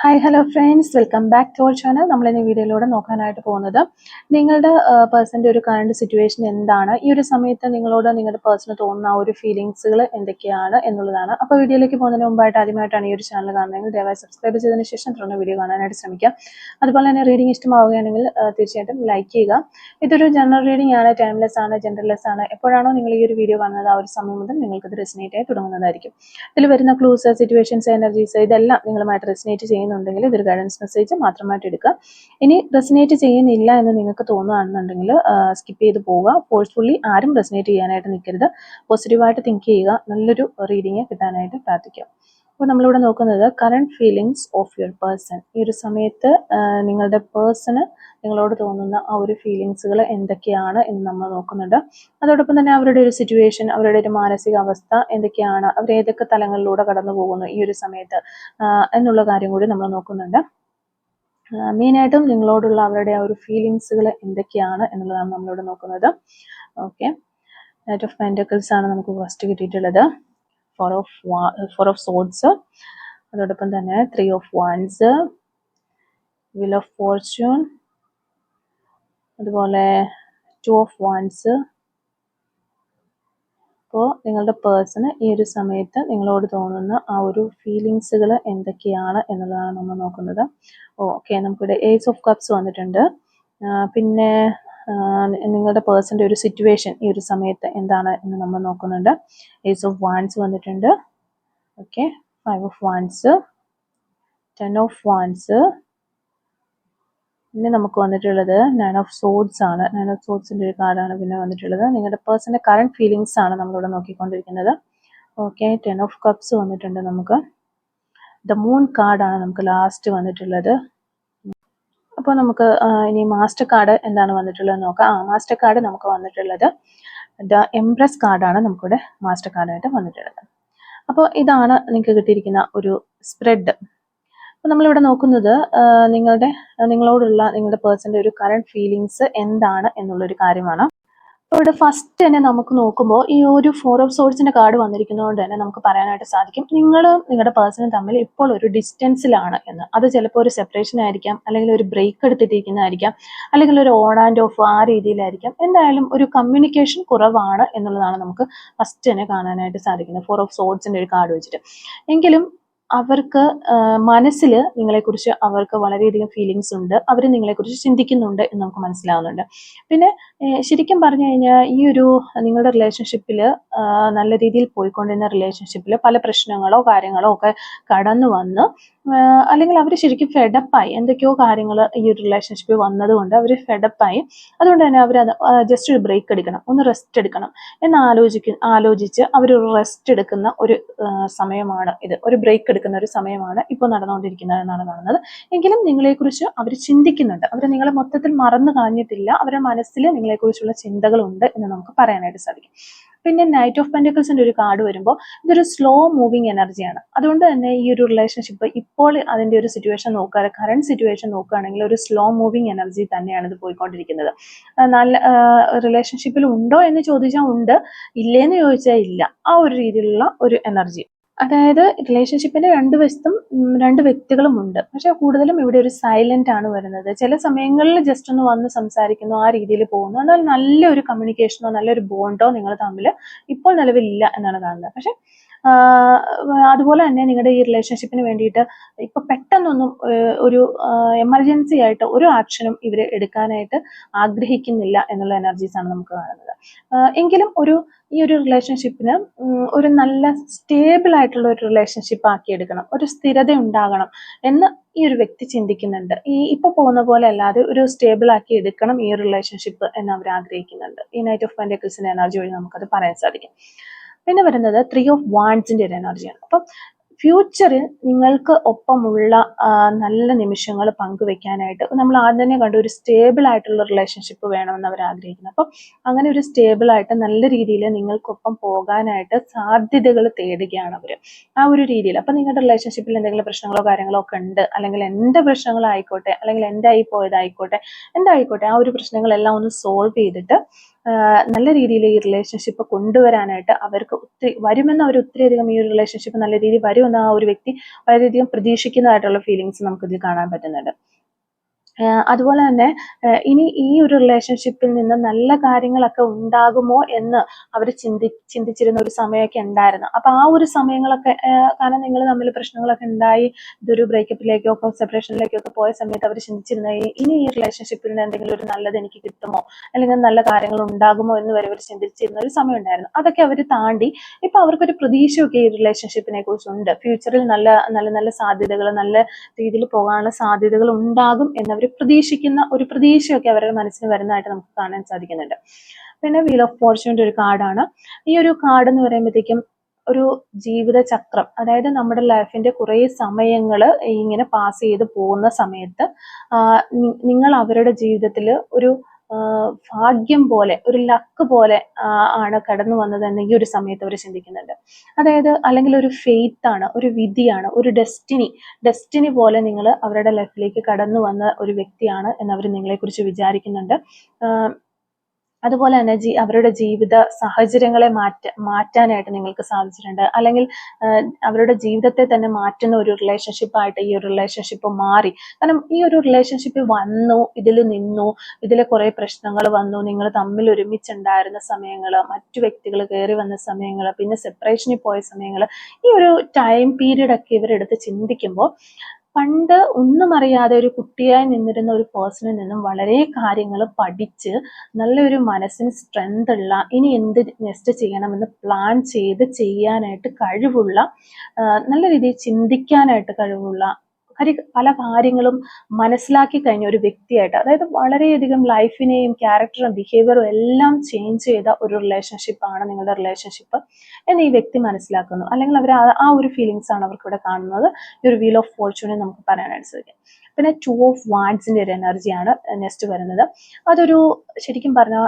Hi hello friends welcome back to our channel നമ്മൾ ഇനി വീഡിയോയിലൂടെ നോക്കാനായിട്ട് പോകുന്നത് നിങ്ങളുടെ പേഴ്സന്റെ ഒരു കറണ്ട് സിറ്റുവേഷൻ എന്താണ്? ഈ ഒരു സമയത്ത് നിങ്ങളോട് നിങ്ങളുടെ പേഴ്സണ് തോന്നുന്ന ഒരു ഫീലിങ്സുകൾ എന്തൊക്കെയാണ് എന്നുള്ളതാണ്. അപ്പോൾ വീഡിയോയിലേക്ക് പോകുന്നതിന് മുമ്പായിട്ട് ആദ്യമായിട്ടാണ് ഈ ഒരു ചാനൽ കാണുന്നതെങ്കിൽ ദയവായി സബ്സ്ക്രൈബ് ചെയ്തതിന് ശേഷം തുടർന്ന് വീഡിയോ കാണാനായിട്ട് ശ്രമിക്കാം അതുപോലെ തന്നെ റീഡിംഗ് ഇഷ്ടമാവുകയാണെങ്കിൽ തീർച്ചയായിട്ടും ലൈക്ക് ചെയ്യുക. ഇതൊരു ജനറൽ റീഡിംഗ് ആണ് ടൈംലെസ് ആണ് ജനറൽലെസ് ആണ്. എപ്പോഴാണോ നിങ്ങൾ ഈ ഒരു വീഡിയോ കാണുന്നത് ആ ഒരു സമയം മുതൽ നിങ്ങൾക്കത് റെസിനേറ്റ് ആയി തുടങ്ങുന്നതായിരിക്കും. ഇതിൽ വരുന്ന ക്ലൂസ് സിറ്റുവേഷൻസ് എനർജീസ് ഇതെല്ലാം നിങ്ങളുമായിട്ട് റെസിനേറ്റ് ചെയ്യുന്നുണ്ടെങ്കിൽ ഇതൊരു ഗൈഡൻസ് മെസ്സേജ് മാത്രമായിട്ട് എടുക്കുക. ഇനി റെസിനേറ്റ് ചെയ്യുന്നില്ല എന്ന് നിങ്ങൾക്ക് തോന്നുകയാണെന്നുണ്ടെങ്കിൽ സ്കിപ്പ് ചെയ്ത് പോവുക. ഫോഴ്സ്ഫുള്ളി ആരും റെസിനേറ്റ് ചെയ്യാനായിട്ട് നിൽക്കരുത്. പോസിറ്റീവായിട്ട് തിങ്ക് ചെയ്യുക. നല്ലൊരു റീഡിങ് കിട്ടാനായിട്ട് പ്രാർത്ഥിക്കുക അപ്പോൾ നമ്മളിവിടെ നോക്കുന്നത് current feelings of your person ഈ ഒരു സമയത്ത് നിങ്ങളുടെ പേഴ്സണ് നിങ്ങളോട് തോന്നുന്ന ആ ഒരു ഫീലിങ്സുകൾ എന്തൊക്കെയാണ് എന്ന് നമ്മൾ നോക്കുന്നുണ്ട്. അതോടൊപ്പം തന്നെ അവരുടെ ഒരു സിറ്റുവേഷൻ അവരുടെ ഒരു മാനസികാവസ്ഥ എന്തൊക്കെയാണ് അവർ ഏതൊക്കെ തലങ്ങളിലൂടെ കടന്നു പോകുന്നു ഈ ഒരു സമയത്ത് എന്നുള്ള കാര്യം കൂടി നമ്മൾ നോക്കുന്നുണ്ട്. മെയിനായിട്ടും നിങ്ങളോടുള്ള അവരുടെ ആ ഒരു ഫീലിങ്സുകൾ എന്തൊക്കെയാണ് എന്നുള്ളതാണ് നമ്മളിവിടെ നോക്കുന്നത്. ഓക്കെ നൈറ്റ് ഓഫ് പെന്റക്കിൾസ് ആണ് നമുക്ക് ഫസ്റ്റ് കിട്ടിയിട്ടുള്ളത്. Four of four of swords അതോടൊപ്പം തന്നെ three of wands wheel of fortune അതുപോലെ ടു ഓഫ് വൺസ് അപ്പോൾ നിങ്ങളുടെ പേഴ്സണ് ഈ ഒരു സമയത്ത് നിങ്ങളോട് തോന്നുന്ന ആ ഒരു ഫീലിങ്സുകൾ എന്തൊക്കെയാണ് എന്നുള്ളതാണ് നമ്മൾ നോക്കുന്നത്. ഓക്കെ നമുക്കിവിടെ ഏസ് ഓഫ് കപ്സ് വന്നിട്ടുണ്ട്. പിന്നെ നിങ്ങളുടെ പേഴ്സന്റെ ഒരു സിറ്റുവേഷൻ ഈ ഒരു സമയത്ത് എന്താണ് എന്ന് നമ്മൾ നോക്കുന്നുണ്ട്. ഏസ് ഓഫ് വാൻസ് വന്നിട്ടുണ്ട്. Okay five of wands ten of wands പിന്നെ നമുക്ക് വന്നിട്ടുള്ളത് നയൻ ഓഫ് സോഡ്സ് ആണ്. നയൻ ഓഫ് സോഡ്സിന്റെ ഒരു കാർഡാണ് പിന്നെ വന്നിട്ടുള്ളത്. നിങ്ങളുടെ പേഴ്സന്റെ കറണ്ട് ഫീലിങ്സ് ആണ് നമ്മളിവിടെ നോക്കിക്കൊണ്ടിരിക്കുന്നത്. ഓക്കെ ടെൻ ഓഫ് കപ്സ് വന്നിട്ടുണ്ട് നമുക്ക്. ദ മൂൺ കാർഡാണ് നമുക്ക് ലാസ്റ്റ് വന്നിട്ടുള്ളത്. അപ്പോൾ നമുക്ക് ഇനി മാസ്റ്റർ കാർഡ് എന്താണ് വന്നിട്ടുള്ളത് നോക്കാം. ആ മാസ്റ്റർ കാർഡ് നമുക്ക് വന്നിട്ടുള്ളത് ദ എംപ്രസ് കാർഡാണ് നമുക്കിവിടെ മാസ്റ്റർ കാർഡായിട്ട് വന്നിട്ടുള്ളത്. അപ്പോൾ ഇതാണ് നിങ്ങൾക്ക് കിട്ടിയിരിക്കുന്ന ഒരു സ്പ്രെഡ് അപ്പോൾ നമ്മളിവിടെ നോക്കുന്നത് നിങ്ങളുടെ നിങ്ങളോടുള്ള നിങ്ങളുടെ പേഴ്സന്റെ ഒരു കറണ്ട് ഫീലിങ്സ് എന്താണ് എന്നുള്ളൊരു കാര്യമാണ്. ഇവിടെ ഫസ്റ്റ് തന്നെ നമുക്ക് നോക്കുമ്പോൾ ഈ ഒരു ഫോർ ഓഫ് സോഴ്സിന്റെ കാർഡ് വന്നിരിക്കുന്നതുകൊണ്ട് തന്നെ നമുക്ക് പറയാനായിട്ട് സാധിക്കും. നിങ്ങൾ നിങ്ങളുടെ പേഴ്സണും തമ്മിൽ ഇപ്പോൾ ഒരു ഡിസ്റ്റൻസിലാണ് എന്ന്. അത് ചിലപ്പോൾ ഒരു സെപ്പറേഷൻ ആയിരിക്കാം അല്ലെങ്കിൽ ഒരു ബ്രേക്ക് എടുത്തിട്ടിരിക്കുന്നതായിരിക്കാം അല്ലെങ്കിൽ ഒരു ഓൺ ആൻഡ് ഓഫ് ആ രീതിയിലായിരിക്കാം. എന്തായാലും ഒരു കമ്മ്യൂണിക്കേഷൻ കുറവാണ് എന്നുള്ളതാണ് നമുക്ക് ഫസ്റ്റ് തന്നെ കാണാനായിട്ട് സാധിക്കുന്നത് ഫോർ ഓഫ് സോഴ്സിന്റെ ഒരു കാർഡ് വെച്ചിട്ട്. എങ്കിലും അവർക്ക് മനസ്സിൽ നിങ്ങളെക്കുറിച്ച് അവർക്ക് വളരെയധികം ഫീലിങ്സ് ഉണ്ട്. അവർ നിങ്ങളെക്കുറിച്ച് ചിന്തിക്കുന്നുണ്ട് എന്ന് നമുക്ക് മനസ്സിലാവുന്നുണ്ട്. പിന്നെ ശരിക്കും പറഞ്ഞു കഴിഞ്ഞാൽ ഈ ഒരു നിങ്ങളുടെ റിലേഷൻഷിപ്പിൽ നല്ല രീതിയിൽ പോയിക്കൊണ്ടിരുന്ന റിലേഷൻഷിപ്പിൽ പല പ്രശ്നങ്ങളോ കാര്യങ്ങളോ ഒക്കെ കടന്നു വന്ന് അല്ലെങ്കിൽ അവർ ശരിക്കും ഫെഡപ്പായി എന്തൊക്കെയോ കാര്യങ്ങൾ ഈ ഒരു റിലേഷൻഷിപ്പിൽ വന്നതുകൊണ്ട് അവർ ഫെഡപ്പായി അതുകൊണ്ട് തന്നെ അവർ അത് ജസ്റ്റ് ഒരു ബ്രേക്ക് എടുക്കണം ഒന്ന് റെസ്റ്റ് എടുക്കണം എന്ന് ആലോചിക്ക ആലോചിച്ച് അവർ ഒരു റെസ്റ്റ് എടുക്കുന്ന ഒരു സമയമാണ് ഇത്. ഒരു ബ്രേക്ക് എടുക്കുന്ന ഒരു സമയമാണ് ഇപ്പോൾ നടന്നുകൊണ്ടിരിക്കുന്നത് എന്നാണ് കാണുന്നത്. എങ്കിലും നിങ്ങളെക്കുറിച്ച് അവർ ചിന്തിക്കുന്നുണ്ട്. അവർ നിങ്ങളെ മൊത്തത്തിൽ മറന്നു കളഞ്ഞിട്ടില്ല. അവരുടെ മനസ്സിൽ നിങ്ങളെക്കുറിച്ചുള്ള ചിന്തകളുണ്ട് എന്ന് നമുക്ക് പറയാനായിട്ട് സാധിക്കും. പിന്നെ നൈറ്റ് ഓഫ് പെൻഡിക്കൽസിന്റെ ഒരു കാർഡ് വരുമ്പോൾ ഇതൊരു സ്ലോ മൂവിങ് എനർജിയാണ് അതുകൊണ്ട് തന്നെ ഈ ഒരു റിലേഷൻഷിപ്പ് ഇപ്പോൾ അതിന്റെ ഒരു സിറ്റുവേഷൻ നോക്കുക കറണ്ട് സിറ്റുവേഷൻ നോക്കുകയാണെങ്കിൽ ഒരു സ്ലോ മൂവിങ് എനർജി തന്നെയാണ് ഇത് പോയിക്കൊണ്ടിരിക്കുന്നത്. നല്ല റിലേഷൻഷിപ്പിൽ ഉണ്ടോ എന്ന് ചോദിച്ചാൽ ഉണ്ട്. ഇല്ലേന്ന് ചോദിച്ചാൽ ഇല്ല. ആ ഒരു രീതിയിലുള്ള ഒരു എനർജി അതായത് റിലേഷൻഷിപ്പിന്റെ രണ്ട് വശത്തും രണ്ട് വ്യക്തികളും ഉണ്ട് പക്ഷെ കൂടുതലും ഇവിടെ ഒരു സൈലന്റ് ആണ് വരുന്നത്. ചില സമയങ്ങളിൽ ജസ്റ്റ് ഒന്ന് വന്ന് സംസാരിക്കുന്നു ആ രീതിയിൽ പോകുന്നു. എന്നാൽ നല്ലൊരു കമ്മ്യൂണിക്കേഷനോ നല്ലൊരു ബോണ്ടോ നിങ്ങൾ തമ്മിൽ ഇപ്പോൾ നിലവിലില്ല എന്നാണ് കാണുന്നത്. പക്ഷെ അതുപോലെ തന്നെ നിങ്ങളുടെ ഈ റിലേഷൻഷിപ്പിന് വേണ്ടിയിട്ട് ഇപ്പൊ പെട്ടെന്നൊന്നും ഒരു എമർജൻസി ആയിട്ട് ഒരു ആക്ഷനും ഇവർ എടുക്കാനായിട്ട് ആഗ്രഹിക്കുന്നില്ല എന്നുള്ള എനർജീസ് ആണ് നമുക്ക് കാണുന്നത്. എങ്കിലും ഒരു ഈ ഒരു റിലേഷൻഷിപ്പിന് ഒരു നല്ല സ്റ്റേബിൾ ആയിട്ടുള്ള ഒരു റിലേഷൻഷിപ്പ് ആക്കിയെടുക്കണം ഒരു സ്ഥിരത ഉണ്ടാകണം എന്ന് ഈ ഒരു വ്യക്തി ചിന്തിക്കുന്നുണ്ട്. ഈ ഇപ്പൊ പോകുന്ന പോലെ അല്ലാതെ ഒരു സ്റ്റേബിൾ ആക്കി എടുക്കണം ഈ റിലേഷൻഷിപ്പ് എന്ന് അവർ ആഗ്രഹിക്കുന്നുണ്ട്. ഈ നൈറ്റ് ഓഫ് പെൻഡക്കിൾസിന്റെ എനർജി വഴി നമുക്കത് പറയാൻ സാധിക്കും. പിന്നെ വരുന്നത് ത്രീ ഓഫ് വാൻസിന്റെ ഒരു എനർജിയാണ് അപ്പം ഫ്യൂച്ചറിൽ നിങ്ങൾക്ക് ഒപ്പമുള്ള നല്ല നിമിഷങ്ങൾ പങ്കുവെക്കാനായിട്ട് നമ്മൾ ആദ്യം തന്നെ കണ്ട ഒരു സ്റ്റേബിൾ ആയിട്ടുള്ള റിലേഷൻഷിപ്പ് വേണമെന്ന് അവർ ആഗ്രഹിക്കുന്നു. അപ്പം അങ്ങനെ ഒരു സ്റ്റേബിൾ ആയിട്ട് നല്ല രീതിയിൽ നിങ്ങൾക്കൊപ്പം പോകാനായിട്ട് സാധ്യതകൾ തേടുകയാണ് അവർ. ആ ഒരു രീതിയിൽ. അപ്പം നിങ്ങളുടെ റിലേഷൻഷിപ്പിൽ എന്തെങ്കിലും പ്രശ്നങ്ങളോ കാര്യങ്ങളോ ഒക്കെ ഉണ്ട് അല്ലെങ്കിൽ എന്റെ പ്രശ്നങ്ങളായിക്കോട്ടെ അല്ലെങ്കിൽ എന്റെ ആയി പോയതായിക്കോട്ടെ എന്തായിക്കോട്ടെ ആ ഒരു പ്രശ്നങ്ങളെല്ലാം ഒന്ന് സോൾവ് ചെയ്തിട്ട് നല്ല രീതിയിൽ ഈ റിലേഷൻഷിപ്പ് കൊണ്ടുവരാനായിട്ട് അവർക്ക് ഒത്തിരി വരുമെന്ന് അവർ ഒത്തിരിയധികം ഈ ഒരു റിലേഷൻഷിപ്പ് നല്ല രീതിയിൽ വരുമെന്ന് ആ ഒരു വ്യക്തി വളരെയധികം പ്രതീക്ഷിക്കുന്നതായിട്ടുള്ള ഫീലിങ്സ് നമുക്കിതിൽ കാണാൻ പറ്റുന്നുണ്ട്. അതുപോലെ തന്നെ ഇനി ഈ ഒരു റിലേഷൻഷിപ്പിൽ നിന്ന് നല്ല കാര്യങ്ങളൊക്കെ ഉണ്ടാകുമോ എന്ന് അവർ ചിന്തി ചിന്തിച്ചിരുന്ന ഒരു സമയമൊക്കെ ഉണ്ടായിരുന്നു. അപ്പൊ ആ ഒരു സമയങ്ങളൊക്കെ കാരണം നിങ്ങൾ തമ്മിൽ പ്രശ്നങ്ങളൊക്കെ ഉണ്ടായി ഇതൊരു ബ്രേക്കപ്പിലേക്കോ സെപ്പറേഷനിലേക്കോ ഒക്കെ പോയ സമയത്ത് അവർ ചിന്തിച്ചിരുന്ന ഇനി ഈ റിലേഷൻഷിപ്പിൽ നിന്ന് എന്തെങ്കിലും ഒരു നല്ലത് എനിക്ക് കിട്ടുമോ? അല്ലെങ്കിൽ നല്ല കാര്യങ്ങൾ ഉണ്ടാകുമോ എന്ന് വരെ അവർ ചിന്തിച്ചിരുന്ന ഒരു സമയം ഉണ്ടായിരുന്നു. അതൊക്കെ അവർ താണ്ടി ഇപ്പൊ അവർക്കൊരു പ്രതീക്ഷയൊക്കെ ഈ റിലേഷൻഷിപ്പിനെ കുറിച്ചുണ്ട്. ഫ്യൂച്ചറിൽ നല്ല നല്ല നല്ല സാധ്യതകൾ നല്ല രീതിയിൽ പോകാനുള്ള സാധ്യതകൾ ഉണ്ടാകും എന്നവർ പ്രതീക്ഷിക്കുന്ന ഒരു പ്രതീക്ഷയൊക്കെ അവരുടെ മനസ്സിന് വരുന്നതായിട്ട് നമുക്ക് കാണാൻ സാധിക്കുന്നുണ്ട്. പിന്നെ വീൽ ഓഫ് ഫോർച്യൂണിന്റെ ഒരു കാർഡാണ്. ഈ ഒരു കാർഡ് എന്ന് പറയുമ്പോഴത്തേക്കും ഒരു ജീവിത ചക്രം അതായത് നമ്മുടെ ലൈഫിന്റെ കുറേ സമയങ്ങൾ ഇങ്ങനെ പാസ് ചെയ്ത് പോകുന്ന സമയത്ത് നിങ്ങൾ അവരുടെ ജീവിതത്തിൽ ഒരു ഭാഗ്യം പോലെ ഒരു ലക്ക് പോലെ ആണ് കടന്നു വന്നതെന്ന് ഈ ഒരു സമയത്ത് അവർ ചിന്തിക്കുന്നുണ്ട്. അതായത് അല്ലെങ്കിൽ ഒരു ഫെയ്ത്ത് ആണ് ഒരു വിധിയാണ് ഒരു ഡെസ്റ്റിനി ഡെസ്റ്റിനി പോലെ നിങ്ങൾ അവരുടെ ലൈഫിലേക്ക് കടന്നു വന്ന ഒരു വ്യക്തിയാണ് എന്ന് അവർ നിങ്ങളെക്കുറിച്ച് വിചാരിക്കുന്നുണ്ട്. അതുപോലെ തന്നെ ജീ അവരുടെ ജീവിത സാഹചര്യങ്ങളെ മാറ്റ മാറ്റാനായിട്ട് നിങ്ങൾക്ക് സാധിച്ചിട്ടുണ്ട്. അല്ലെങ്കിൽ അവരുടെ ജീവിതത്തെ തന്നെ മാറ്റുന്ന ഒരു റിലേഷൻഷിപ്പായിട്ട് ഈ ഒരു റിലേഷൻഷിപ്പ് മാറി. കാരണം ഈ ഒരു റിലേഷൻഷിപ്പ് വന്നു ഇതിൽ നിന്നു ഇതിലെ കുറെ പ്രശ്നങ്ങൾ വന്നു നിങ്ങൾ തമ്മിൽ ഒരുമിച്ചുണ്ടായിരുന്ന സമയങ്ങൾ മറ്റു വ്യക്തികൾ കയറി വന്ന സമയങ്ങൾ പിന്നെ സെപ്പറേഷനിൽ പോയ സമയങ്ങൾ ഈ ഒരു ടൈം പീരീഡ് ഒക്കെ ഇവരെടുത്ത് ചിന്തിക്കുമ്പോൾ പണ്ട് ഒന്നും അറിയാതെ ഒരു കുട്ടിയായി നിന്നിരുന്ന ഒരു പേഴ്സണിൽ നിന്നും വളരെ കാര്യങ്ങൾ പഠിച്ച് നല്ലൊരു മനസ്സിന് സ്ട്രെങ്ത് ഉള്ള ഇനി എന്ത് നെക്സ്റ്റ് ചെയ്യണമെന്ന് പ്ലാൻ ചെയ്ത് ചെയ്യാനായിട്ട് കഴിവുള്ള നല്ല രീതിയിൽ ചിന്തിക്കാനായിട്ട് കഴിവുള്ള കാര്യം പല കാര്യങ്ങളും മനസ്സിലാക്കി കഴിഞ്ഞ ഒരു വ്യക്തിയായിട്ട് അതായത് വളരെയധികം ലൈഫിനെയും ക്യാരക്ടറും ബിഹേവിയറും എല്ലാം ചേഞ്ച് ചെയ്ത ഒരു റിലേഷൻഷിപ്പാണ് നിങ്ങളുടെ റിലേഷൻഷിപ്പ് എന്ന് ഈ വ്യക്തി മനസ്സിലാക്കുന്നു. അല്ലെങ്കിൽ അവർ ആ ഒരു ഫീലിങ്സ് ആണ് അവർക്ക് ഇവിടെ കാണുന്നത്. ഈ ഒരു വീൽ ഓഫ് ഫോർച്യൂണിൽ നമുക്ക് പറയാനായിട്ട് സാധിക്കും പിന്നെ ടു ഓഫ് വാൻസിന്റെ ഒരു എനർജിയാണ് നെക്സ്റ്റ് വരുന്നത്. അതൊരു ശരിക്കും പറഞ്ഞാൽ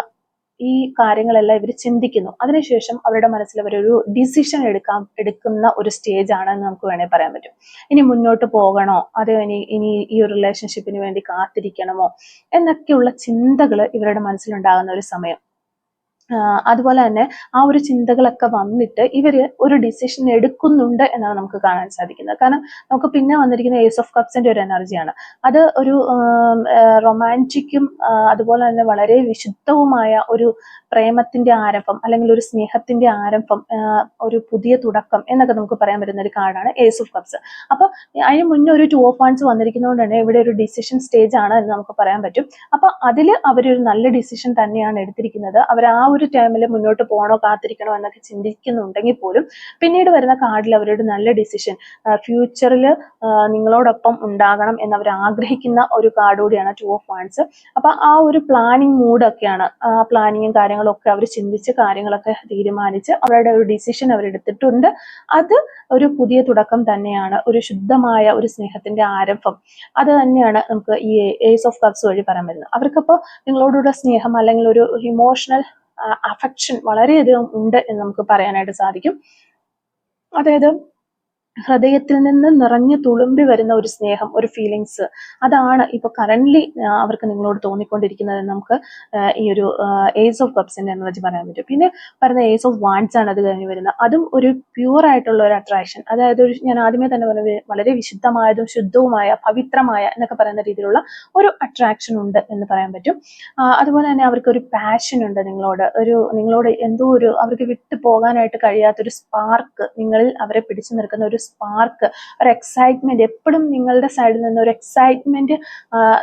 ഈ കാര്യങ്ങളെല്ലാം ഇവർ ചിന്തിക്കുന്നു. അതിനുശേഷം അവരുടെ മനസ്സിൽ അവരൊരു ഡിസിഷൻ എടുക്കാൻ എടുക്കുന്ന ഒരു സ്റ്റേജ് ആണെന്ന് നമുക്ക് വേണമെങ്കിൽ പറയാൻ പറ്റും. ഇനി മുന്നോട്ട് പോകണോ? അതോ ഇനി ഇനി ഈ ഒരു റിലേഷൻഷിപ്പിന് വേണ്ടി കാത്തിരിക്കണമോ? എന്നൊക്കെയുള്ള ചിന്തകൾ ഇവരുടെ മനസ്സിലുണ്ടാകുന്ന ഒരു സമയം. അതുപോലെ തന്നെ ആ ഒരു ചിന്തകളൊക്കെ വന്നിട്ട് ഇവർ ഒരു ഡിസിഷൻ എടുക്കുന്നുണ്ട് എന്നാണ് നമുക്ക് കാണാൻ സാധിക്കുന്നത്. കാരണം നമുക്ക് പിന്നെ വന്നിരിക്കുന്ന ഏസ് ഓഫ് കപ്സിന്റെ ഒരു എനർജിയാണ് അത് ഒരു റൊമാന്റിക്കും അതുപോലെ തന്നെ വളരെ വിശുദ്ധവുമായ ഒരു പ്രേമത്തിന്റെ ആരംഭം അല്ലെങ്കിൽ ഒരു സ്നേഹത്തിന്റെ ആരംഭം ഒരു പുതിയ തുടക്കം എന്നൊക്കെ നമുക്ക് പറയാൻ പറ്റുന്ന ഒരു കാർഡാണ് ഏസ് ഓഫ് കപ്സ് അപ്പൊ അതിന് മുന്നേ ഒരു ടു ഓഫ് വൺസ് വന്നിരിക്കുന്നതുകൊണ്ട് തന്നെ ഇവിടെ ഒരു ഡിസിഷൻ സ്റ്റേജ് ആണ് എന്ന് നമുക്ക് പറയാൻ പറ്റും. അപ്പൊ അതിൽ അവരൊരു നല്ല ഡിസിഷൻ തന്നെയാണ് എടുത്തിരിക്കുന്നത്. അവർ ആ ഒരു ടൈമിൽ മുന്നോട്ട് പോകണോ കാത്തിരിക്കണോ എന്നൊക്കെ ചിന്തിക്കുന്നുണ്ടെങ്കിൽ പോലും പിന്നീട് വരുന്ന കാർഡിൽ അവരുടെ നല്ല ഡിസിഷൻ ഫ്യൂച്ചറിൽ നിങ്ങളോടൊപ്പം ഉണ്ടാകണം എന്ന് അവർ ആഗ്രഹിക്കുന്ന ഒരു കാർഡ് കൂടിയാണ് ടു ഓഫ് വൺസ് അപ്പൊ ആ ഒരു പ്ലാനിങ് മൂഡൊക്കെയാണ് പ്ലാനിങ്ങും കാര്യങ്ങളും ഒക്കെ അവർ ചിന്തിച്ച് കാര്യങ്ങളൊക്കെ തീരുമാനിച്ച് അവരുടെ ഒരു ഡിസിഷൻ അവരെടുത്തിട്ടുണ്ട്. അത് ഒരു പുതിയ തുടക്കം തന്നെയാണ്. ഒരു ശുദ്ധമായ ഒരു സ്നേഹത്തിന്റെ ആരംഭം. അത് തന്നെയാണ് നമുക്ക് ഈ ഏസ് ഓഫ് കപ്സ് വഴി പറയാൻ വരുന്നത് അവർക്കപ്പോൾ നിങ്ങളോടുള്ള സ്നേഹം അല്ലെങ്കിൽ ഒരു ഇമോഷണൽ അഫെക്ഷൻ വളരെയധികം ഉണ്ട് എന്ന് നമുക്ക് പറയാനായിട്ട് സാധിക്കും. അതായത് ഹൃദയത്തിൽ നിന്ന് നിറഞ്ഞു തുളുമ്പി വരുന്ന ഒരു സ്നേഹം ഒരു ഫീലിങ്സ് അതാണ് ഇപ്പൊ കറന്റ്ലി അവർക്ക് നിങ്ങളോട് തോന്നിക്കൊണ്ടിരിക്കുന്നത് എന്ന് നമുക്ക് ഈ ഒരു ഏസ് ഓഫ് കപ്സിന്റെ എനർജി പറയാൻ പറ്റും. പിന്നെ പറയുന്ന ഏസ് ഓഫ് വാൻസ് ആണ് അത് കഴിഞ്ഞ് വരുന്നത്. അതും ഒരു പ്യൂർ ആയിട്ടുള്ള ഒരു അട്രാക്ഷൻ അതായത് ഒരു ഞാൻ ആദ്യമേ തന്നെ പറഞ്ഞ വളരെ വിശുദ്ധമായതും ശുദ്ധവുമായ പവിത്രമായ എന്നൊക്കെ പറയുന്ന രീതിയിലുള്ള ഒരു അട്രാക്ഷൻ ഉണ്ട് എന്ന് പറയാൻ പറ്റും. അതുപോലെ തന്നെ അവർക്ക് ഒരു പാഷൻ ഉണ്ട് നിങ്ങളോട്. ഒരു നിങ്ങളോട് എന്തോ ഒരു അവർക്ക് വിട്ടു പോകാനായിട്ട് കഴിയാത്തൊരു സ്പാർക്ക് നിങ്ങളിൽ അവരെ പിടിച്ചു നിൽക്കുന്ന ഒരു സ്പാർക്ക് ഒരു എക്സൈറ്റ്മെന്റ് എപ്പോഴും നിങ്ങളുടെ സൈഡിൽ നിന്ന് ഒരു എക്സൈറ്റ്മെന്റ്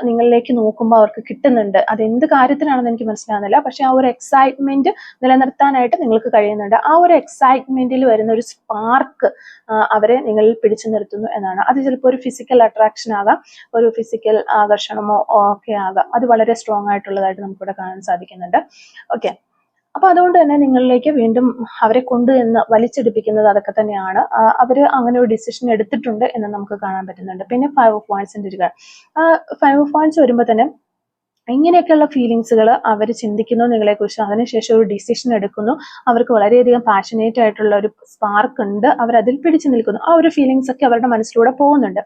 നിങ്ങളിലേക്ക് നോക്കുമ്പോൾ അവർക്ക് കിട്ടുന്നുണ്ട്. അത് എന്ത് കാര്യത്തിനാണെന്ന് എനിക്ക് മനസ്സിലാകുന്നില്ല പക്ഷെ ആ ഒരു എക്സൈറ്റ്മെന്റ് നിലനിർത്താനായിട്ട് നിങ്ങൾക്ക് കഴിയുന്നുണ്ട്. ആ ഒരു എക്സൈറ്റ്മെന്റിൽ വരുന്ന ഒരു സ്പാർക്ക് അവരെ നിങ്ങളിൽ പിടിച്ചു നിർത്തുന്നു എന്നാണ്. അത് ചിലപ്പോൾ ഒരു ഫിസിക്കൽ അട്രാക്ഷൻ ആകാം ഒരു ഫിസിക്കൽ ആകർഷണമോ ഒക്കെ ആകാം. അത് വളരെ സ്ട്രോങ് ആയിട്ടുള്ളതായിട്ട് നമുക്കിവിടെ കാണാൻ സാധിക്കുന്നുണ്ട്. ഓക്കെ അപ്പൊ അതുകൊണ്ട് തന്നെ നിങ്ങളിലേക്ക് വീണ്ടും അവരെ കൊണ്ട് എന്ന് വലിച്ചെടുപ്പിക്കുന്നത് അതൊക്കെ തന്നെയാണ്. അവർ അങ്ങനെ ഒരു ഡിസിഷൻ എടുത്തിട്ടുണ്ട് എന്ന് നമുക്ക് കാണാൻ പറ്റുന്നുണ്ട്. പിന്നെ ഫൈവ് ഓഫ് വാൻസിന്റെ ഒരു കാര്യം ഫൈവ് ഓഫ് വാൻസ് വരുമ്പോൾ തന്നെ ഇങ്ങനെയൊക്കെയുള്ള ഫീലിങ്സുകൾ അവർ ചിന്തിക്കുന്നു നിങ്ങളെക്കുറിച്ച്. അതിനുശേഷം ഒരു ഡിസിഷൻ എടുക്കുന്നു. അവർക്ക് വളരെയധികം പാഷനേറ്റ് ആയിട്ടുള്ള ഒരു സ്പാർക്ക് ഉണ്ട്. അവർ അതിൽ പിടിച്ചു നിൽക്കുന്നു. ആ ഒരു ഫീലിങ്സ് ഒക്കെ അവരുടെ മനസ്സിലൂടെ പോകുന്നുണ്ട്.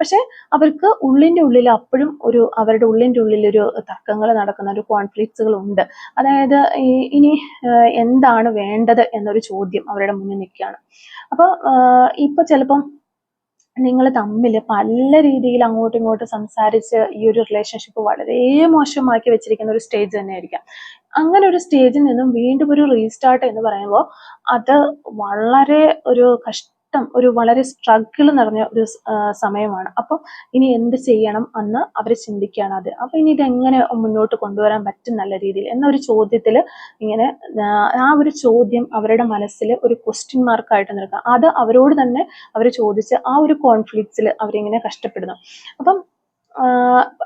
പക്ഷെ അവർക്ക് ഉള്ളിന്റെ ഉള്ളിൽ അപ്പോഴും ഒരു അവരുടെ ഉള്ളിന്റെ ഉള്ളിൽ ഒരു തർക്കങ്ങൾ നടക്കുന്ന ഒരു കോൺഫ്ലിക്ട്സുകൾ ഉണ്ട്. അതായത് ഇനി എന്താണ് വേണ്ടത് എന്നൊരു ചോദ്യം അവരുടെ മുന്നിൽ നിൽക്കുകയാണ്. അപ്പോൾ ഇപ്പോൾ ചിലപ്പം നിങ്ങൾ തമ്മിൽ പല രീതിയിൽ അങ്ങോട്ടും ഇങ്ങോട്ടും സംസാരിച്ച് ഈ ഒരു റിലേഷൻഷിപ്പ് വളരെ മോശമാക്കി വെച്ചിരിക്കുന്ന ഒരു സ്റ്റേജ് തന്നെയായിരിക്കാം. അങ്ങനെ ഒരു സ്റ്റേജിൽ നിന്നും വീണ്ടും ഒരു റീസ്റ്റാർട്ട് എന്ന് പറയുമ്പോൾ അത് വളരെ ഒരു കഷ്ട കഷ്ടം ഒരു വളരെ സ്ട്രഗിൾ നിറഞ്ഞ ഒരു സമയമാണ്. അപ്പം ഇനി എന്ത് ചെയ്യണം എന്ന് അവർ ചിന്തിക്കുകയാണ് അത്. അപ്പം ഇനി ഇതെങ്ങനെ മുന്നോട്ട് കൊണ്ടുവരാൻ പറ്റും നല്ല രീതിയിൽ എന്നൊരു ചോദ്യത്തിൽ ഇങ്ങനെ ആ ഒരു ചോദ്യം അവരുടെ മനസ്സിൽ ഒരു ക്വസ്റ്റ്യൻ മാർക്കായിട്ട് നിൽക്കുക. അത് അവരോട് തന്നെ അവർ ചോദിച്ച് ആ ഒരു കോൺഫ്ലിക്ട്സിൽ അവരിങ്ങനെ കഷ്ടപ്പെടുന്നു. അപ്പം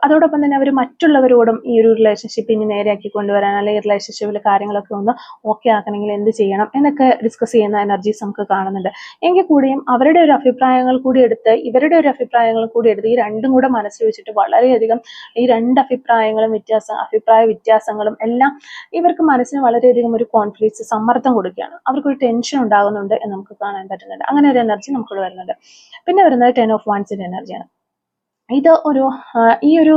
അതോടൊപ്പം തന്നെ അവർ മറ്റുള്ളവരോടും ഈ ഒരു റിലേഷൻഷിപ്പ് ഇനി നേരെയാക്കി കൊണ്ടുവരാൻ അല്ലെങ്കിൽ റിലേഷൻഷിപ്പിൽ കാര്യങ്ങളൊക്കെ ഒന്ന് ഓക്കെ ആക്കണമെങ്കിൽ എന്ത് ചെയ്യണം എന്നൊക്കെ ഡിസ്കസ് ചെയ്യുന്ന എനർജീസ് നമുക്ക് കാണുന്നുണ്ട്. എങ്കിൽ കൂടിയും അവരുടെ ഒരു അഭിപ്രായങ്ങൾ കൂടി എടുത്ത് ഇവരുടെ ഒരു അഭിപ്രായങ്ങൾ കൂടി എടുത്ത് ഈ രണ്ടും കൂടെ മനസ്സിൽ വെച്ചിട്ട് വളരെയധികം ഈ രണ്ട് അഭിപ്രായങ്ങളും വ്യത്യാസം അഭിപ്രായ വ്യത്യാസങ്ങളും എല്ലാം ഇവർക്ക് മനസ്സിന് വളരെയധികം ഒരു കോൺഫിഡൻസ് സമ്മർദ്ദം കൊടുക്കുകയാണ്. അവർക്കൊരു ടെൻഷൻ ഉണ്ടാകുന്നുണ്ട് എന്ന് നമുക്ക് കാണാൻ പറ്റുന്നുണ്ട്. അങ്ങനെ ഒരു എനർജി നമുക്കിവിടെ വരുന്നുണ്ട്. പിന്നെ വരുന്നത് ടെൻ ഓഫ് വൺസിന്റെ എനർജിയാണ് ഇത് ഒരു ഈ ഒരു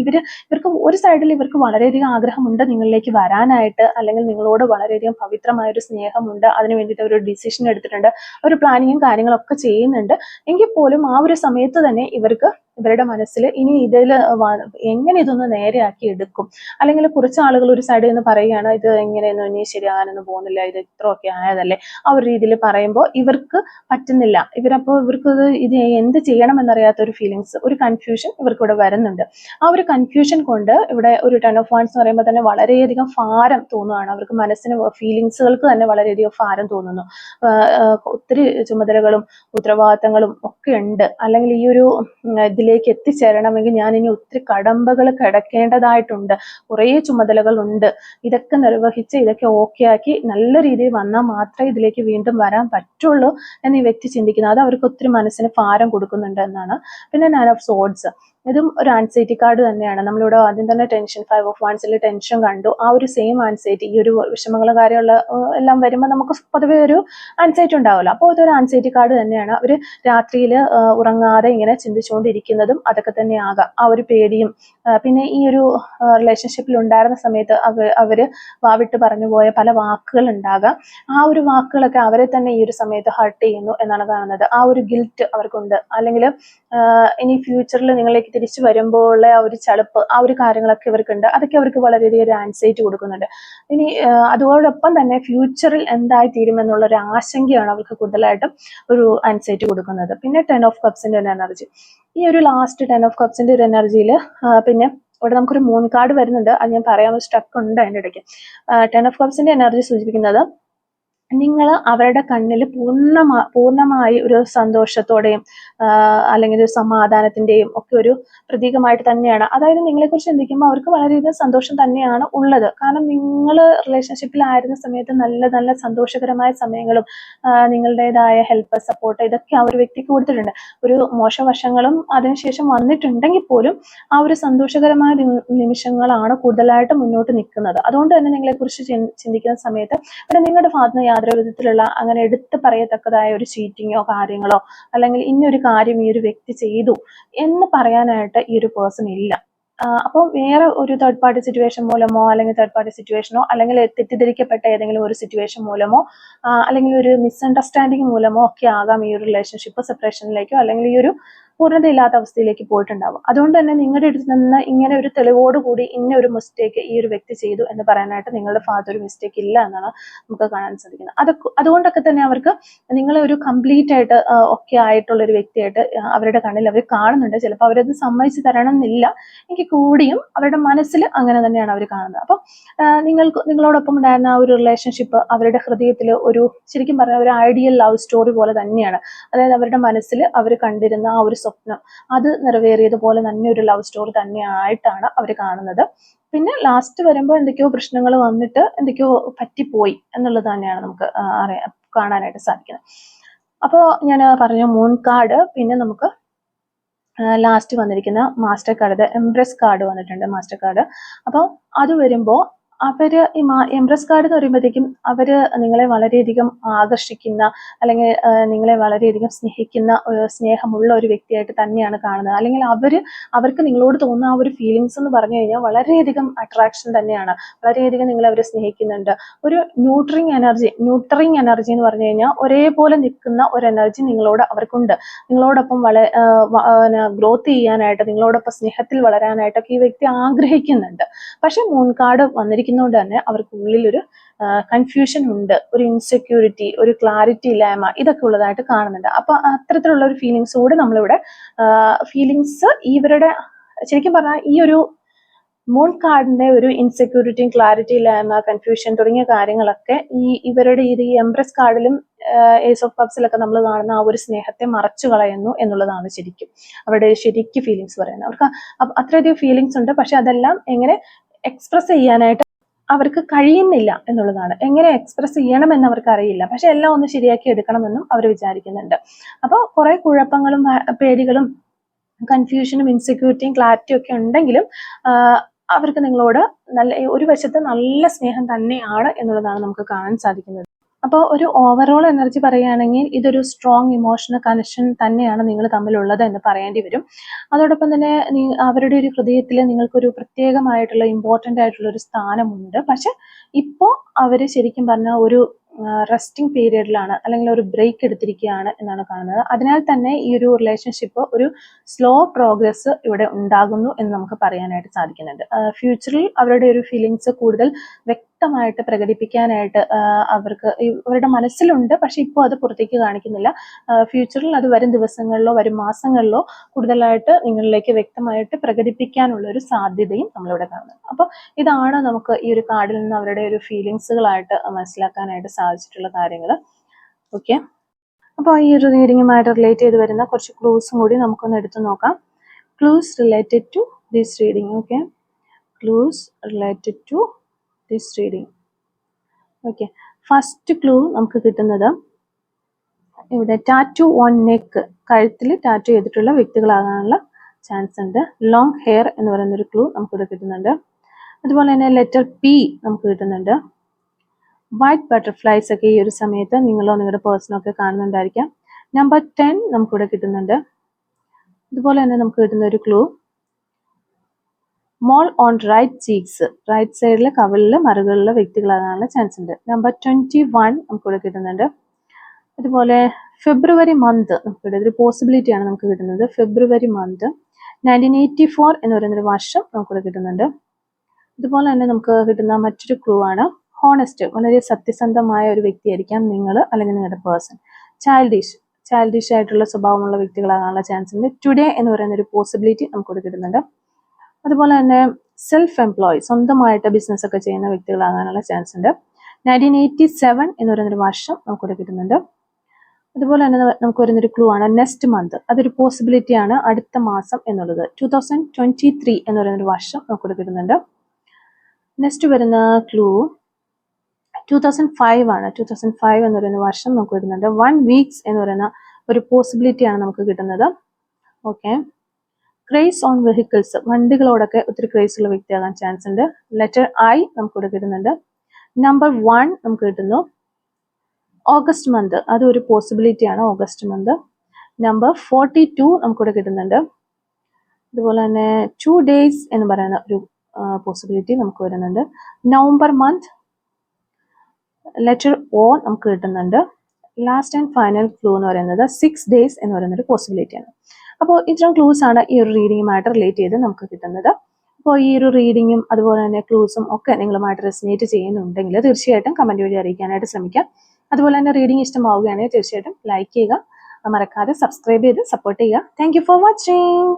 ഇവർ ഇവർക്ക് ഒരു സൈഡിൽ ഇവർക്ക് വളരെയധികം ആഗ്രഹമുണ്ട് നിങ്ങളിലേക്ക് വരാനായിട്ട് അല്ലെങ്കിൽ നിങ്ങളോട് വളരെയധികം പവിത്രമായ ഒരു സ്നേഹമുണ്ട് അതിന് വേണ്ടിയിട്ട് ഒരു ഡിസിഷൻ എടുത്തിട്ടുണ്ട് ഒരു പ്ലാനിങ്ങും കാര്യങ്ങളൊക്കെ ചെയ്യുന്നുണ്ട്. എങ്കിൽ പോലും ആ ഒരു സമയത്ത് തന്നെ ഇവർക്ക് ഇവരുടെ മനസ്സിൽ ഇനി ഇതിൽ എങ്ങനെ ഇതൊന്ന് നേരെയാക്കി എടുക്കും? അല്ലെങ്കിൽ കുറച്ച് ആളുകൾ ഒരു സൈഡിൽ നിന്ന് പറയുകയാണ് ഇത് എങ്ങനെയൊന്നും ഇനി ശരിയാകാനൊന്നും പോകുന്നില്ല ഇത് ഇത്രയൊക്കെ ആയതല്ലേ? ആ ഒരു രീതിയിൽ പറയുമ്പോൾ ഇവർക്ക് പറ്റുന്നില്ല. ഇവരപ്പോൾ ഇവർക്ക് ഇത് എന്ത് ചെയ്യണം എന്നറിയാത്ത ഒരു ഫീലിങ്സ് ഒരു കൺഫ്യൂഷൻ ഇവർക്ക് ഇവിടെ വരുന്നുണ്ട്. ആ ഒരു കൺഫ്യൂഷൻ കൊണ്ട് ഇവിടെ ഒരു ടൺ ഓഫ് വാൻസ് എന്ന് പറയുമ്പോൾ തന്നെ വളരെയധികം ഭാരം തോന്നുകയാണ്. അവർക്ക് മനസ്സിന് ഫീലിങ്സുകൾക്ക് തന്നെ വളരെയധികം ഭാരം തോന്നുന്നു. ഒത്തിരി ചുമതലകളും ഉത്തരവാദിത്തങ്ങളും ഒക്കെ ഉണ്ട്. അല്ലെങ്കിൽ ഈ ഒരു ഇതിലേക്ക് എത്തിച്ചേരണമെങ്കിൽ ഞാൻ ഇനി ഒത്തിരി കടമ്പകൾ കിടക്കേണ്ടതായിട്ടുണ്ട്. കുറേ ചുമതലകൾ ഉണ്ട് ഇതൊക്കെ നിർവഹിച്ച് ഇതൊക്കെ ഓക്കെ ആക്കി നല്ല രീതിയിൽ വന്നാൽ മാത്രമേ ഇതിലേക്ക് വീണ്ടും വരാൻ പറ്റുള്ളൂ എന്ന് ഈ വ്യക്തി ചിന്തിക്കുന്നത്. അത് അവർക്ക് ഒത്തിരി മനസ്സിന് ഭാരം കൊടുക്കുന്നുണ്ട് എന്നാണ്. പിന്നെ നാൻ ഓഫ് സോഡ്സ് ഇതും ഒരു ആൻസൈറ്റി കാർഡ് തന്നെയാണ്. നമ്മളിവിടെ ആദ്യം തന്നെ ടെൻഷൻ ഫൈവ് ഓഫ് വൺസിൽ ടെൻഷൻ കണ്ടു. ആ ഒരു സെയിം ആൻസൈറ്റി ഈ ഒരു വിഷമങ്ങൾ കാര്യമുള്ള എല്ലാം വരുമ്പോൾ നമുക്ക് പൊതുവേ ഒരു ആൻസൈറ്റി ഉണ്ടാവില്ല. അപ്പോൾ ഇതൊരു ആൻസൈറ്റി കാർഡ് തന്നെയാണ്. അവർ രാത്രിയിൽ ഉറങ്ങാതെ ഇങ്ങനെ ചിന്തിച്ചുകൊണ്ടിരിക്കുന്നതും അതൊക്കെ തന്നെ ആകാം. ആ ഒരു പേടിയും പിന്നെ ഈ ഒരു റിലേഷൻഷിപ്പിൽ ഉണ്ടായിരുന്ന സമയത്ത് അവർ അവർ വാവിട്ട് പറഞ്ഞു പോയ പല വാക്കുകൾ ഉണ്ടാകാം. ആ ഒരു വാക്കുകളൊക്കെ അവരെ തന്നെ ഈ ഒരു സമയത്ത് ഹർട്ട് ചെയ്യുന്നു എന്നാണ് കാണുന്നത്. ആ ഒരു ഗിൽറ്റ് അവർക്കുണ്ട്. അല്ലെങ്കിൽ ഇനി ഫ്യൂച്ചറിൽ നിങ്ങളിലേക്ക് തിരിച്ചു വരുമ്പോൾ ആ ഒരു ചളുപ്പ് ആ ഒരു കാര്യങ്ങളൊക്കെ ഇവർക്കുണ്ട് അതൊക്കെ അവർക്ക് വളരെയധികം ഒരു ആൻസൈറ്റി കൊടുക്കുന്നുണ്ട്. ഇനി അതോടൊപ്പം തന്നെ ഫ്യൂച്ചറിൽ എന്തായി തീരുമെന്നുള്ള ഒരു ആശങ്കയാണ് അവർക്ക് കൂടുതലായിട്ടും ഒരു ആൻസൈറ്റി കൊടുക്കുന്നത്. പിന്നെ ടെൻ ഓഫ് കപ്സിന്റെ ഒരു എനർജി ഈ ഒരു ലാസ്റ്റ് ടെൻ ഓഫ് കപ്സിന്റെ ഒരു എനർജിയിൽ പിന്നെ ഇവിടെ നമുക്കൊരു മൂൺ കാർഡ് വരുന്നുണ്ട്. അത് ഞാൻ പറയാൻ സ്റ്റക്ക് ഉണ്ട് അതിന്റെ ഇടയ്ക്ക്. ടെൻ ഓഫ് കപ്സിന്റെ എനർജി സൂചിപ്പിക്കുന്നത് നിങ്ങൾ അവരുടെ കണ്ണിൽ പൂർണമാ പൂർണമായി ഒരു സന്തോഷത്തോടെയും അല്ലെങ്കിൽ ഒരു സമാധാനത്തിന്റെയും ഒക്കെ ഒരു പ്രതീകമായിട്ട് തന്നെയാണ്. അതായത് നിങ്ങളെക്കുറിച്ച് ചിന്തിക്കുമ്പോൾ അവർക്ക് വളരെയധികം സന്തോഷം തന്നെയാണ് ഉള്ളത്. കാരണം നിങ്ങൾ റിലേഷൻഷിപ്പിലായിരുന്ന സമയത്ത് നല്ല നല്ല സന്തോഷകരമായ സമയങ്ങളും നിങ്ങളുടേതായ ഹെൽപ്പ് സപ്പോർട്ട് ഇതൊക്കെ ആ ഒരു വ്യക്തിക്ക് കൊടുത്തിട്ടുണ്ട്. ഒരു മോശവശങ്ങളും അതിനുശേഷം വന്നിട്ടുണ്ടെങ്കിൽ പോലും ആ ഒരു സന്തോഷകരമായ നിമിഷങ്ങളാണ് കൂടുതലായിട്ട് മുന്നോട്ട് നിൽക്കുന്നത്. അതുകൊണ്ട് തന്നെ നിങ്ങളെക്കുറിച്ച് ചിന്തിക്കുന്ന സമയത്ത് ഇവിടെ നിങ്ങളുടെ ഭാഗത്ത് യാതൊരു വിധത്തിലുള്ള അങ്ങനെ എടുത്തു പറയത്തക്കതായ ഒരു ചീറ്റിങ്ങോ കാര്യങ്ങളോ അല്ലെങ്കിൽ ഇന്നൊരു കാര്യം ഈ ഒരു വ്യക്തി ചെയ്തു എന്ന് പറയാനായിട്ട് ഈ ഒരു പേഴ്സൺ ഇല്ല. അപ്പോൾ വേറെ ഒരു തേർഡ് പാർട്ടി സിറ്റുവേഷൻ മൂലമോ അല്ലെങ്കിൽ തേർഡ് പാർട്ടി സിറ്റുവേഷനോ അല്ലെങ്കിൽ തെറ്റിദ്ധരിക്കപ്പെട്ട ഏതെങ്കിലും ഒരു സിറ്റുവേഷൻ മൂലമോ അല്ലെങ്കിൽ ഒരു മിസ്അണ്ടർസ്റ്റാൻഡിങ് മൂലമോ ഒക്കെ ആകാം ഈ ഒരു റിലേഷൻഷിപ്പ് സെപ്പറേഷനിലേക്കോ അല്ലെങ്കിൽ ഈ ഒരു പൂർണതയില്ലാത്ത അവസ്ഥയിലേക്ക് പോയിട്ടുണ്ടാവും. അതുകൊണ്ട് തന്നെ നിങ്ങളുടെ അടുത്ത് നിന്ന് ഇങ്ങനെ ഒരു തെളിവോട് കൂടി ഇന്ന ഒരു മിസ്റ്റേക്ക് ഈ ഒരു വ്യക്തി ചെയ്തു എന്ന് പറയാനായിട്ട് നിങ്ങളുടെ ഭാഗത്ത് ഒരു മിസ്റ്റേക്ക് ഇല്ല എന്നാണ് നമുക്ക് കാണാൻ സാധിക്കുന്നത്. അത് അതുകൊണ്ടൊക്കെ തന്നെ അവർക്ക് നിങ്ങളെ ഒരു കംപ്ലീറ്റ് ആയിട്ട് ഒക്കെ ആയിട്ടുള്ള ഒരു വ്യക്തിയായിട്ട് അവരുടെ കണ്ണിൽ അവർ കാണുന്നുണ്ട്. ചിലപ്പോൾ അവരത് സമ്മതിച്ച് തരണം എന്നില്ല എങ്കിൽ കൂടിയും അവരുടെ മനസ്സിൽ അങ്ങനെ തന്നെയാണ് അവർ കാണുന്നത്. അപ്പം നിങ്ങൾക്ക് നിങ്ങളോടൊപ്പം ഉണ്ടായിരുന്ന ആ ഒരു റിലേഷൻഷിപ്പ് അവരുടെ ഹൃദയത്തിൽ ഒരു ശരിക്കും പറഞ്ഞാൽ ഒരു ഐഡിയൽ ലവ് സ്റ്റോറി പോലെ തന്നെയാണ്. അതായത് അവരുടെ മനസ്സിൽ അവർ കണ്ടിരുന്ന ആ ഒരു സ്വപ്നം. അത് നിറവേറിയതുപോലെ തന്നെ ഒരു ലവ് സ്റ്റോറി തന്നെയായിട്ടാണ് അവർ കാണുന്നത്. പിന്നെ ലാസ്റ്റ് വരുമ്പോൾ എന്തൊക്കെയോ പ്രശ്നങ്ങൾ വന്നിട്ട് എന്തൊക്കെയോ പറ്റിപ്പോയി എന്നുള്ളത് തന്നെയാണ് നമുക്ക് അറിയാം കാണാനായിട്ട് സാധിക്കുന്നത്. അപ്പോൾ ഞാൻ പറഞ്ഞ മൂൺ കാർഡ് പിന്നെ നമുക്ക് ലാസ്റ്റ് വന്നിരിക്കുന്ന മാസ്റ്റർ കാർഡ് എംപ്രസ് കാർഡ് വന്നിട്ടുണ്ട് മാസ്റ്റർ കാർഡ് അപ്പോൾ അത് വരുമ്പോൾ അവർ ഈ മാ എംപ്രസ് കാർഡ് എന്ന് പറയുമ്പോഴത്തേക്കും അവർ നിങ്ങളെ വളരെയധികം ആകർഷിക്കുന്ന അല്ലെങ്കിൽ നിങ്ങളെ വളരെയധികം സ്നേഹിക്കുന്ന സ്നേഹമുള്ള ഒരു വ്യക്തിയായിട്ട് തന്നെയാണ് കാണുന്നത്. അല്ലെങ്കിൽ അവർ അവർക്ക് നിങ്ങളോട് തോന്നുന്ന ആ ഒരു ഫീലിങ്സ് എന്ന് പറഞ്ഞു കഴിഞ്ഞാൽ വളരെയധികം അട്രാക്ഷൻ തന്നെയാണ്. വളരെയധികം നിങ്ങളെ അവരെ സ്നേഹിക്കുന്നുണ്ട്. ഒരു ന്യൂട്രിങ് എനർജി ന്യൂട്രിങ് എനർജി എന്ന് പറഞ്ഞു കഴിഞ്ഞാൽ ഒരേപോലെ നിൽക്കുന്ന ഒരു എനർജി നിങ്ങളോട് അവർക്കുണ്ട്. നിങ്ങളോടൊപ്പം വളരെ ഗ്രോത്ത് ചെയ്യാനായിട്ട് നിങ്ങളോടൊപ്പം സ്നേഹത്തിൽ വളരാനായിട്ടൊക്കെ ഈ വ്യക്തി ആഗ്രഹിക്കുന്നുണ്ട്. പക്ഷെ മൂൺ കാർഡ് വന്നിരിക്കുന്നതുകൊണ്ട് തന്നെ അവർക്ക് ഉള്ളിലൊരു കൺഫ്യൂഷൻ ഉണ്ട്. ഒരു ഇൻസെക്യൂരിറ്റി ഒരു ക്ലാരിറ്റി ഇല്ലായ്മ ഇതൊക്കെ ഉള്ളതായിട്ട് കാണുന്നുണ്ട്. അപ്പൊ അത്തരത്തിലുള്ള ഒരു ഫീലിങ്സ് കൂടി നമ്മളിവിടെ ഫീലിങ്സ് ഇവരുടെ ശരിക്കും പറഞ്ഞാൽ ഈ ഒരു മൂൺ കാർഡിന്റെ ഒരു ഇൻസെക്യൂരിറ്റിയും ക്ലാരിറ്റി ഇല്ലായ്മ കൺഫ്യൂഷൻ തുടങ്ങിയ കാര്യങ്ങളൊക്കെ ഈ ഇവരുടെ ഈ എംപ്രസ് കാർഡിലും ഏസ് ഓഫ് കപ്സിലൊക്കെ നമ്മൾ കാണുന്ന ആ ഒരു സ്നേഹത്തെ മറച്ചു കളയുന്നു എന്നുള്ളതാണ് ശരിക്കും അവരുടെ ശരിക്കും ഫീലിങ്സ് പറയുന്നത്. അവർക്ക് അത്രയധികം ഫീലിങ്സ് ഉണ്ട്. പക്ഷെ അതെല്ലാം എങ്ങനെ എക്സ്പ്രസ് ചെയ്യാനായിട്ട് അവർക്ക് കഴിയുന്നില്ല എന്നുള്ളതാണ്. എങ്ങനെ എക്സ്പ്രസ് ചെയ്യണമെന്ന് അവർക്ക് അറിയില്ല. പക്ഷെ എല്ലാം ഒന്ന് ശരിയാക്കി എടുക്കണമെന്നും അവർ വിചാരിക്കുന്നുണ്ട്. അപ്പോൾ കുറെ കുഴപ്പങ്ങളും പേടികളും കൺഫ്യൂഷനും ഇൻസെക്യൂരിറ്റിയും ക്ലാരിറ്റിയും ഒക്കെ ഉണ്ടെങ്കിലും അവർക്ക് നിങ്ങളോട് നല്ല ഒരു വശത്ത് നല്ല സ്നേഹം തന്നെയാണ് എന്നുള്ളതാണ് നമുക്ക് കാണാൻ സാധിക്കുന്നത്. അപ്പോൾ ഒരു ഓവറോൾ എനർജി പറയുകയാണെങ്കിൽ ഇതൊരു സ്ട്രോങ് ഇമോഷണൽ കണക്ഷൻ തന്നെയാണ് നിങ്ങൾ തമ്മിലുള്ളത് എന്ന് പറയേണ്ടി വരും. അതോടൊപ്പം തന്നെ അവരുടെ ഒരു ഹൃദയത്തിൽ നിങ്ങൾക്കൊരു പ്രത്യേകമായിട്ടുള്ള ഇമ്പോർട്ടന്റ് ആയിട്ടുള്ള ഒരു സ്ഥാനമുണ്ട്. പക്ഷെ ഇപ്പോൾ അവർ ശരിക്കും പറഞ്ഞാൽ ഒരു റെസ്റ്റിംഗ് പീരിയഡിലാണ് അല്ലെങ്കിൽ ഒരു ബ്രേക്ക് എടുത്തിരിക്കുകയാണ് എന്നാണ് കാണുന്നത്. അതിനാൽ തന്നെ ഈ ഒരു റിലേഷൻഷിപ്പ് ഒരു സ്ലോ പ്രോഗ്രസ് ഇവിടെ ഉണ്ടാകുന്നു എന്ന് നമുക്ക് പറയാനായിട്ട് സാധിക്കുന്നുണ്ട്. ഫ്യൂച്ചറിൽ അവരുടെ ഒരു ഫീലിങ്സ് കൂടുതൽ വ്യക്തമായിട്ട് പ്രകടിപ്പിക്കാനായിട്ട് അവർക്ക് ഇവരുടെ മനസ്സിലുണ്ട്. പക്ഷെ ഇപ്പോൾ അത് പുറത്തേക്ക് കാണിക്കുന്നില്ല. ഫ്യൂച്ചറിൽ അത് വരും ദിവസങ്ങളിലോ വരും മാസങ്ങളിലോ കൂടുതലായിട്ട് നിങ്ങളിലേക്ക് വ്യക്തമായിട്ട് പ്രകടിപ്പിക്കാനുള്ള ഒരു സാധ്യതയും നമ്മളിവിടെ കാണുന്നു അപ്പോൾ ഇതാണ് നമുക്ക് ഈ ഒരു കാർഡിൽ നിന്ന് അവരുടെ ഒരു ഫീലിങ്സുകളായിട്ട് മനസ്സിലാക്കാനായിട്ട് സാധിച്ചിട്ടുള്ള കാര്യങ്ങൾ. ഓക്കെ. അപ്പോൾ ഈ ഒരു റീഡിങ്ങുമായിട്ട് റിലേറ്റ് ചെയ്ത് വരുന്ന കുറച്ച് ക്ലൂസും കൂടി നമുക്കൊന്ന് എടുത്തു നോക്കാം. Clues related to this reading. Okay. Clues related to this reading okay first clue നമുക്ക് കിട്ടുന്നത് ഇവിടെ ടാറ്റു ഓൺ നെക്ക് കഴുത്തിൽ ടാറ്റു ചെയ്തിട്ടുള്ള വ്യക്തികളാകാനുള്ള ചാൻസ് ഉണ്ട്. ലോങ് ഹെയർ എന്ന് പറയുന്ന ഒരു ക്ലൂ നമുക്കിവിടെ കിട്ടുന്നുണ്ട്. അതുപോലെ തന്നെ ലെറ്റർ പി നമുക്ക് കിട്ടുന്നുണ്ട്. വൈറ്റ് ബട്ടർഫ്ലൈസ് ഒക്കെ ഈ ഒരു സമയത്ത് നിങ്ങളോ നിങ്ങളുടെ പേഴ്സണോ ഒക്കെ കാണുന്നുണ്ടായിരിക്കാം. നമ്പർ ടെൻ നമുക്കിവിടെ കിട്ടുന്നുണ്ട്. അതുപോലെ തന്നെ നമുക്ക് കിട്ടുന്ന ഒരു clue mole on right cheeks right സൈഡിലെ കവലിലെ മറുകളിലെ വ്യക്തികളാകാനുള്ള ചാൻസ് ഉണ്ട്. നമ്പർ ട്വന്റി വൺ നമുക്കിവിടെ കിട്ടുന്നുണ്ട്. അതുപോലെ ഫെബ്രുവരി മന്ത് നമുക്കിവിടെ ഒരു പോസിബിലിറ്റി ആണ് നമുക്ക് കിട്ടുന്നത്. February month nineteen eighty four എന്ന് പറയുന്ന ഒരു വർഷം നമുക്കിവിടെ കിട്ടുന്നുണ്ട്. അതുപോലെ തന്നെ നമുക്ക് കിട്ടുന്ന മറ്റൊരു ക്ലൂ ആണ്. ഹോണസ്റ്റ് വളരെ സത്യസന്ധമായ ഒരു വ്യക്തിയായിരിക്കാം നിങ്ങൾ അല്ലെങ്കിൽ നിങ്ങളുടെ പേഴ്സൺ ചൈൽഡിഷ് ചൈൽഡിഷ് ആയിട്ടുള്ള സ്വഭാവമുള്ള വ്യക്തികളാകാനുള്ള ചാൻസ് ഉണ്ട്. ടുഡേ എന്ന് പറയുന്ന ഒരു പോസിബിലിറ്റി നമുക്കിവിടെ കിട്ടുന്നുണ്ട്. അതുപോലെ തന്നെ സെൽഫ് എംപ്ലോയി സ്വന്തമായിട്ട് ബിസിനസ് ഒക്കെ ചെയ്യുന്ന വ്യക്തികളാകാനുള്ള ചാൻസ് ഉണ്ട്. നയന്റീൻ എയ്റ്റി സെവൻ എന്ന് പറയുന്നൊരു വർഷം നമുക്കിവിടെ കിട്ടുന്നുണ്ട്. അതുപോലെ തന്നെ നമുക്ക് വരുന്നൊരു ക്ലൂ ആണ്. നെക്സ്റ്റ് മന്ത് അതൊരു പോസിബിലിറ്റി ആണ്. അടുത്ത മാസം എന്നുള്ളത്. ടു തൗസൻഡ് ട്വന്റി ത്രീ എന്ന് പറയുന്നൊരു വർഷം നമുക്കിവിടെ കിട്ടുന്നുണ്ട്. നെക്സ്റ്റ് വരുന്ന ക്ലൂ ടു തൗസൻഡ് ഫൈവ് ആണ്. ടു തൗസൻഡ് ഫൈവ് എന്ന് പറയുന്ന വർഷം നമുക്ക് വരുന്നുണ്ട് വൺ വീക്സ് എന്ന് പറയുന്ന ഒരു പോസിബിലിറ്റി ആണ് നമുക്ക് കിട്ടുന്നത്. ഓക്കെ ക്രേസ് ഓൺ വെഹിക്കിൾസ് വണ്ടികളോടൊക്കെ ഒത്തിരി ക്രേസ് ഉള്ള വ്യക്തിയാകാൻ ചാൻസ് ഉണ്ട്. ലെറ്റർ ഐ നമുക്കിവിടെ കിട്ടുന്നുണ്ട്. നമ്പർ വൺ നമുക്ക് കിട്ടുന്നു. ഓഗസ്റ്റ് മന്ത് അത് ഒരു പോസിബിലിറ്റി ആണ് August month number forty two നമുക്കിവിടെ കിട്ടുന്നുണ്ട്. അതുപോലെ തന്നെ ടു ഡേയ്സ് എന്ന് പറയുന്ന ഒരു പോസിബിലിറ്റി നമുക്ക് വരുന്നുണ്ട്. നവംബർ മന്ത് ലെറ്റർ ഒ നമുക്ക് കിട്ടുന്നുണ്ട്. ലാസ്റ്റ് ആൻഡ് ഫൈനൽ ക്ലൂ എന്ന് പറയുന്നത് സിക്സ് ഡേയ്സ് എന്ന് പറയുന്ന ഒരു പോസിബിലിറ്റി ആണ്. അപ്പോൾ ഇത്തരം ക്ലൂസ് ആണ് ഈ ഒരു റീഡിങ്ങുമായിട്ട് റിലേറ്റ് ചെയ്ത് നമുക്ക് കിട്ടുന്നത്. അപ്പോൾ ഈ ഒരു റീഡിങ്ങും അതുപോലെ തന്നെ ക്ലൂസും ഒക്കെ നിങ്ങളുമായിട്ട് റെസിനേറ്റ് ചെയ്യുന്നുണ്ടെങ്കിൽ തീർച്ചയായിട്ടും കമന്റ് വഴി അറിയിക്കാനായിട്ട് ശ്രമിക്കാം. അതുപോലെ തന്നെ റീഡിംഗ് ഇഷ്ടമാവുകയാണെങ്കിൽ തീർച്ചയായിട്ടും ലൈക്ക് ചെയ്യുക. മറക്കാതെ സബ്സ്ക്രൈബ് ചെയ്ത് സപ്പോർട്ട് ചെയ്യുക. Thank for watching